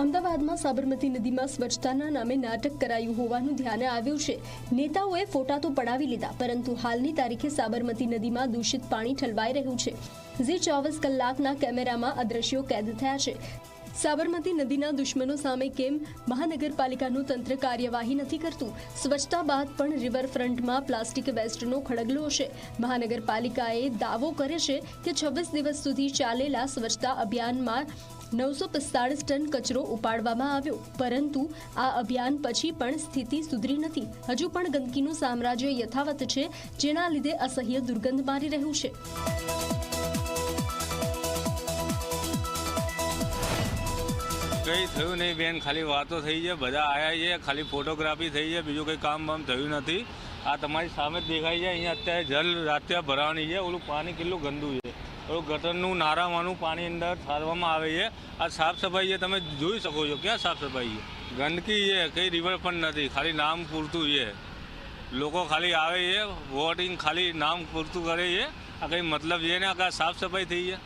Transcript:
અમદાવાદમાં સાબરમતી નદીમાં સ્વચ્છતાના નામે નાટક કરાયું હોવાનું ધ્યાને આવ્યું છે. નેતાઓએ ફોટા તો પડાવી લીધા, પરંતુ હાલની તારીખે સાબરમતી નદીમાં દૂષિત પાણી ઠલવાઈ રહ્યું છે. ઝી ચોવીસ કલાકના કેમેરામાં અદ્રશ્યો કેદ થયા છે. સાબરમતી નદીના દુશ્મનો સામે કેમ મહાનગરપાલિકાનું તંત્ર કાર્યવાહી નથી કરતું? સ્વચ્છતા બાદ પણ રિવરફ્રન્ટમાં પ્લાસ્ટિક વેસ્ટનો ખડગલો છે. મહાનગરપાલિકાએ દાવો કરે છે કે છવ્વીસ દિવસ સુધી ચાલેલા સ્વચ્છતા અભિયાનમાં નવસો પિસ્તાળીસ ટન કચરો ઉપાડવામાં આવ્યો. પરંતુ આ અભિયાન પછી પણ સ્થિતિ સુધરી નથી. હજુ પણ ગંદકીનું સામ્રાજ્ય યથાવત છે, જેના લીધે અસહ્ય દુર્ગંધ મારી રહ્યું છે. કંઈ થયું નહીં બેન, ખાલી વાતો થઈ છે, બધા આવ્યા છે, ખાલી ફોટોગ્રાફી થઈ છે, બીજું કંઈ કામ બામ થયું નથી. આ તમારી સામે દેખાય છે, અહીંયા અત્યારે જલ રાત્યા ભરાવાની છે, ઓલું પાણી કેટલું ગંદુ છે. ઓલું ગટરનું નારાવાનું પાણી અંદર ઠારવામાં આવે છે. આ સાફ સફાઈ છે તમે જોઈ શકો છો ક્યાં સાફ સફાઈ છે? ગંદકી છે, કંઈ રિવર પણ નથી, ખાલી નામ પૂરતું છે. લોકો ખાલી આવે છે, વોટિંગ ખાલી નામ પૂરતું કરે છે. આ કંઈ મતલબ છે ને આ સાફ સફાઈ થઈ છે?